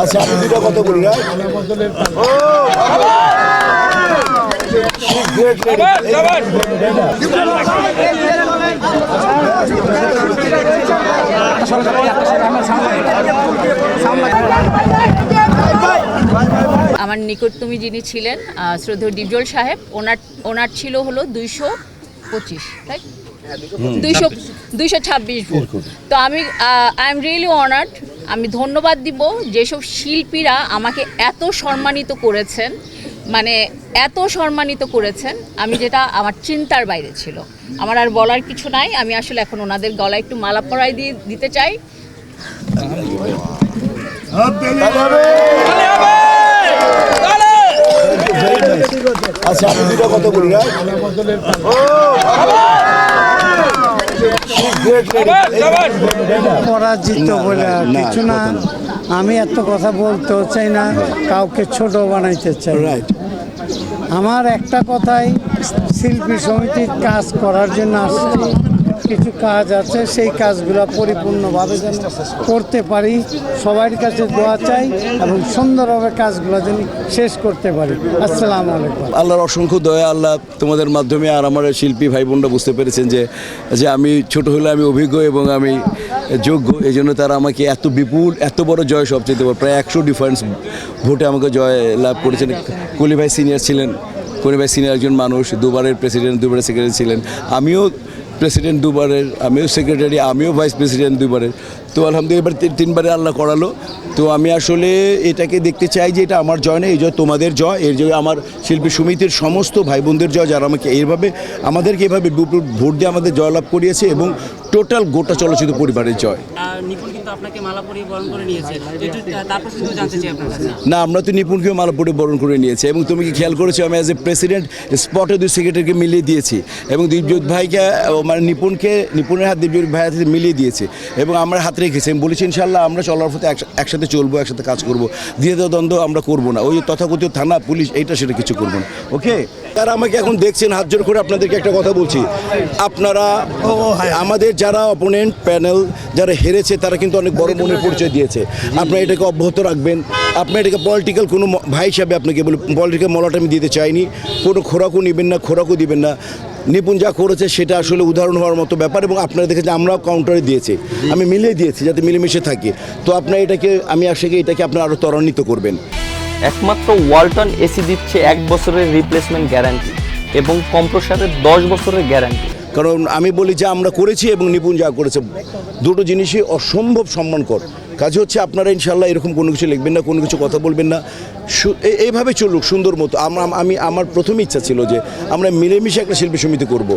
আচ্ছা আমি দুটো কথা বলি না আমার নিকটতমী যিনি ছিলেন শ্রদ্ধেয় ডিপজল সাহেব, ওনার ওনার ছিল হলো দুইশো পঁচিশ, তাই? দুইশো দুইশো ছাব্বিশ ভোট তো আমি আই এম রিয়েলি অনার্ড আমি ধন্যবাদ দিব যেসব শিল্পীরা আমাকে এত সম্মানিত করেছেন মানে এত সম্মানিত করেছেন আমি যেটা আমার চিন্তার বাইরে ছিল আমার আর বলার কিছু নাই আমি আসলে এখন ওনাদের গলায় একটু মালা পরাই দিয়ে দিতে চাই আচ্ছা আমি দুটো কথা বলি না পরাজিত বলে কিছু না। আমি এত কথা বলতেও চাই না কাউকে ছোট বানাইতে চাই। রাইট আমার একটা কথাই শিল্পী সমিতির কাজ করার জন্য আসছি। কিছু কাজ আছে, সেই কাজগুলো পরিপূর্ণভাবে যেন করতে পারি। সবার কাছে দোয়া চাই এবং সুন্দরভাবে কাজগুলো যেন শেষ করতে পারি। আসসালামু আলাইকুম। আল্লাহর অসংখ্য দয়া, আল্লাহ তোমাদের মাধ্যমে আর আমার শিল্পী ভাই বোনরা বুঝতে পেরেছেন যে যে আমি ছোট হলে আমি অভিজ্ঞ এবং আমি যোগ্য এই জন্য তারা আমাকে এত বিপুল, এত বড় জয় সবচেয়ে বড় প্রায় একশো ডিফারেন্স ভোটে আমাকে জয় লাভ করেছেন। কলি ভাই সিনিয়র ছিলেন কলি ভাই সিনিয়র একজন মানুষ, দুবারের প্রেসিডেন্ট দুবারের সেক্রেটারি ছিলেন। আমিও প্রেসিডেন্ট দুবারের, আমিও সেক্রেটারি আমিও ভাইস প্রেসিডেন্ট দুবারের। তো আলহামদুলিল্লাহ, এবার তিন- তিনবারে আল্লাহ করালো। তো আমি আসলে এটাকে দেখতে চাই যে এটা আমার জয় না, এই জয় তোমাদের জয়। এর জয় আমার শিল্পী সমিতির সমস্ত ভাই বোনদের জয়, যারা আমাকে এইভাবে, আমাদেরকে এভাবে ভোট দিয়ে আমাদের জয়লাভ করিয়েছে এবং টোটাল গোটা চলচ্চিত্র পরিবারের জয়। আর নিপুণ কিন্তু আপনাকে মালা পরিয়ে বরণ করে নিয়েছে। একটু তারপর শুধু জানতে চাই আপনার কাছে। না আমরা তো নিপুণকেও মালাপুরে বরণ করে নিয়েছি। এবং তুমি কি খেয়াল করেছ আমি অ্যাজ এ প্রেসিডেন্ট স্পটে দুই সেক্রেটারিকে মিলিয়ে দিয়েছি। এবং দীপজ্যোৎ ভাইকে ও মানে নিপুণকে নিপুণের হাত দীপজ্যোৎ ভাইয়ের হাতে মিলিয়ে দিয়েছে। এবং আমরা হাত রেখেছি। আমি বলেছি ইনশাল্লাহ আমরা চলার পথে একসাথে চলবো একসাথে কাজ করব। দ্বিতীয় দ্বন্দ্ব আমরা করব না। ওই তথাকথিত থানা পুলিশ এইটা সেটা কিছু করব না। ওকে তারা আমাকে এখন দেখছেন হাত জোর করে আপনাদেরকে একটা কথা বলছি। আপনারা আমাদের যারা অপোনেন্ট প্যানেল যারা হেরেছে, তারা কিন্তু অনেক বড় মনের পরিচয় দিয়েছে। আপনারা এটাকে অব্যাহত রাখবেন। আপনারা এটাকে পলিটিক্যাল কোনো ভাই হিসাবে আপনাকে বলি পলিটিক্যাল মলাটা আমি দিতে চাইনি। কোনো খোরাকও নেবেন না, খোরাকও দিবেন না। নিপুণ যা করেছে, সেটা আসলে উদাহরণ হওয়ার মতো ব্যাপার এবং আপনারা দেখেছেন আমরাও কাউন্টারে দিয়েছি। আমি মিলিয়ে দিয়েছি যাতে মিলেমিশে থাকি। তো আপনারা এটাকে, আমি আসলে এটাকে আপনারা আরও ত্বরান্বিত করবেন। একমাত্র ওয়ালটন এসি দিচ্ছে এক বছরের রিপ্লেসমেন্ট গ্যারান্টি এবং কম্প্রসারের দশ বছরের গ্যারান্টি কারণ আমি বলি যে আমরা করেছি এবং নিপুণ যা করেছে, দুটো জিনিসই অসম্ভব সম্মানকর। কাজ হচ্ছে আপনারা ইনশাল্লাহ এরকম কোনো কিছু লিখবেন না, কোনো কিছু কথা বলবেন না। এইভাবে চলুক, সুন্দর মতো। আমি, আমার প্রথম ইচ্ছা ছিল যে আমরা মিলেমিশে একটা শিল্পী সমিতি করব।